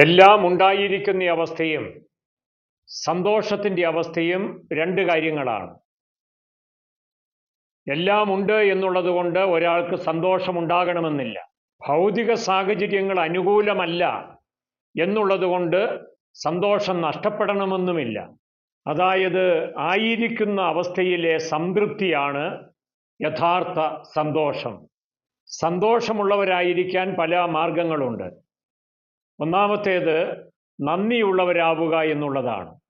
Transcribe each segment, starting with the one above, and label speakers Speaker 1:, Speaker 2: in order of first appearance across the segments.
Speaker 1: എല്ലാം ഉണ്ടായിരിക്കുന്ന അവസ്ഥയും സന്തോഷത്തിന്റെ അവസ്ഥയും രണ്ട് കാര്യങ്ങളാണ്. എല്ലാം ഉണ്ട് എന്നുള്ളത് കൊണ്ട് ഒരാൾക്ക് സന്തോഷമുണ്ടാകണമെന്നില്ല. ഭൗതിക സാഹചര്യങ്ങൾ അനുകൂലമല്ല എന്നുള്ളത് കൊണ്ട് സന്തോഷം നഷ്ടപ്പെടണമെന്നുമില്ല. അതായത് ആയിരിക്കുന്ന അവസ്ഥയിലെ സംതൃപ്തിയാണ് യഥാർത്ഥ സന്തോഷം. സന്തോഷമുള്ളവരായിരിക്കാൻ പല മാർഗങ്ങളുണ്ട്. ഒന്നാമത്തേത് നന്ദിയുള്ളവരാവുക എന്നുള്ളതാണ്.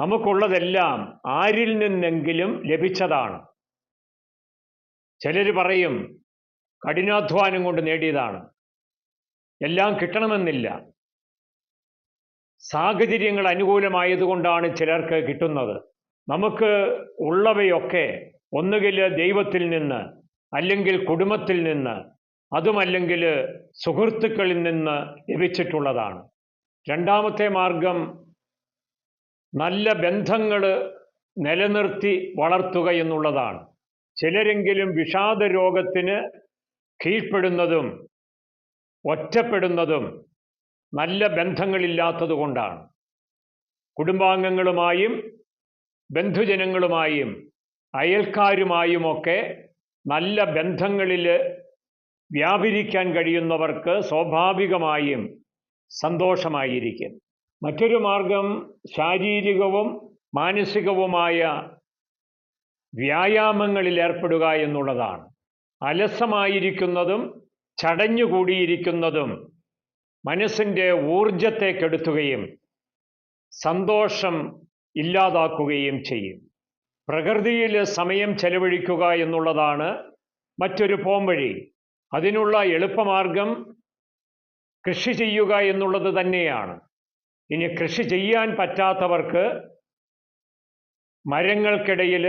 Speaker 1: നമുക്കുള്ളതെല്ലാം ആരിൽ നിന്നെങ്കിലും ലഭിച്ചതാണ്. ചിലർ പറയും കഠിനാധ്വാനം കൊണ്ട് നേടിയതാണ്. എല്ലാം കിട്ടണമെന്നില്ല. സാഹചര്യങ്ങൾ അനുകൂലമായതുകൊണ്ടാണ് ചിലർക്ക് കിട്ടുന്നത്. നമുക്ക് ഉള്ളവയൊക്കെ ഒന്നുകിൽ ദൈവത്തിൽ നിന്ന് അല്ലെങ്കിൽ കുടുംബത്തിൽ നിന്ന് അതുമല്ലെങ്കിൽ സുഹൃത്തുക്കളിൽ നിന്ന് ലഭിച്ചിട്ടുള്ളതാണ്. രണ്ടാമത്തെ മാർഗം നല്ല ബന്ധങ്ങൾ നിലനിർത്തി വളർത്തുക എന്നുള്ളതാണ്. ചിലരെങ്കിലും വിഷാദ രോഗത്തിന് കീഴ്പ്പെടുന്നതും ഒറ്റപ്പെടുന്നതും നല്ല ബന്ധങ്ങളില്ലാത്തത് കൊണ്ടാണ്. കുടുംബാംഗങ്ങളുമായും ബന്ധുജനങ്ങളുമായും അയൽക്കാരുമായുമൊക്കെ നല്ല ബന്ധങ്ങളിൽ വ്യാപരിക്കാൻ കഴിയുന്നവർക്ക് സ്വാഭാവികമായും സന്തോഷമായിരിക്കും. മറ്റൊരു മാർഗം ശാരീരികവും മാനസികവുമായ വ്യായാമങ്ങളിൽ ഏർപ്പെടുക എന്നുള്ളതാണ്. അലസമായിരിക്കുന്നതും ചടഞ്ഞുകൂടിയിരിക്കുന്നതും മനസ്സിന്റെ ഊർജത്തെ കെടുത്തുകയും സന്തോഷം ഇല്ലാതാക്കുകയും ചെയ്യും. പ്രകൃതിയിൽ സമയം ചെലവഴിക്കുക എന്നുള്ളതാണ് മറ്റൊരു പോംവഴി. അതിനുള്ള എളുപ്പമാർഗം കൃഷി ചെയ്യുക എന്നുള്ളത് തന്നെയാണ്. ഇനി കൃഷി ചെയ്യാൻ പറ്റാത്തവർക്ക് മരങ്ങൾക്കിടയിൽ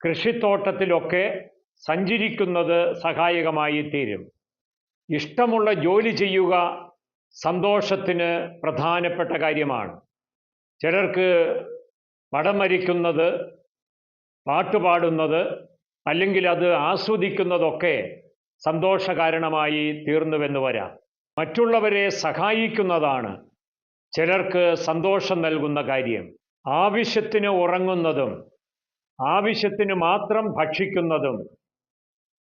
Speaker 1: കൃഷിത്തോട്ടത്തിലൊക്കെ സഞ്ചരിക്കുന്നത് സഹായകമായി തീരും. ഇഷ്ടമുള്ള ജോലി ചെയ്യുക സന്തോഷത്തിന് പ്രധാനപ്പെട്ട കാര്യമാണ്. ചിലർക്ക് പടം വരയ്ക്കുന്നത് പാട്ടുപാടുന്നത് അല്ലെങ്കിൽ അത് ആസ്വദിക്കുന്നതൊക്കെ സന്തോഷകാരണമായി തീർന്നുവെന്ന് വരാം. മറ്റുള്ളവരെ സഹായിക്കുന്നതാണ് ചിലർക്ക് സന്തോഷം നൽകുന്ന കാര്യം. ആവശ്യത്തിന് ഉറങ്ങുന്നതും ആവശ്യത്തിന് മാത്രം ഭക്ഷിക്കുന്നതും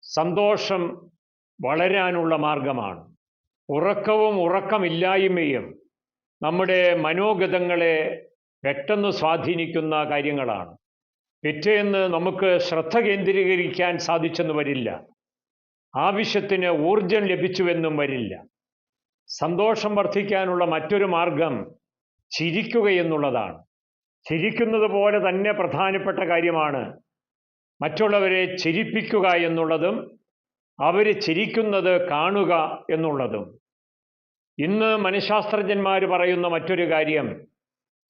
Speaker 1: സന്തോഷം വളരാനുള്ള മാർഗമാണ്. ഉറക്കവും ഉറക്കമില്ലായ്മയും നമ്മുടെ മനോഗതങ്ങളെ പെട്ടെന്ന് സ്വാധീനിക്കുന്ന കാര്യങ്ങളാണ്. പിറ്റേന്ന് നമുക്ക് ശ്രദ്ധ കേന്ദ്രീകരിക്കാൻ സാധിച്ചെന്ന് വരില്ല. ആവശ്യത്തിന് ഊർജം ലഭിച്ചുവെന്നും വരില്ല. സന്തോഷം വർദ്ധിക്കാനുള്ള മറ്റൊരു മാർഗം ചിരിക്കുക എന്നുള്ളതാണ്. ചിരിക്കുന്നത് പോലെ തന്നെ പ്രധാനപ്പെട്ട കാര്യമാണ് മറ്റുള്ളവരെ ചിരിപ്പിക്കുക എന്നുള്ളതും അവർ ചിരിക്കുന്നത് കാണുക എന്നുള്ളതും. ഇന്ന് മനഃശാസ്ത്രജ്ഞന്മാർ പറയുന്ന മറ്റൊരു കാര്യം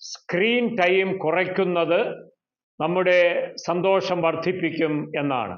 Speaker 1: സ്ക്രീൻ ടൈം കുറയ്ക്കുന്നത് നമ്മുടെ സന്തോഷം വർദ്ധിപ്പിക്കും എന്നാണ്.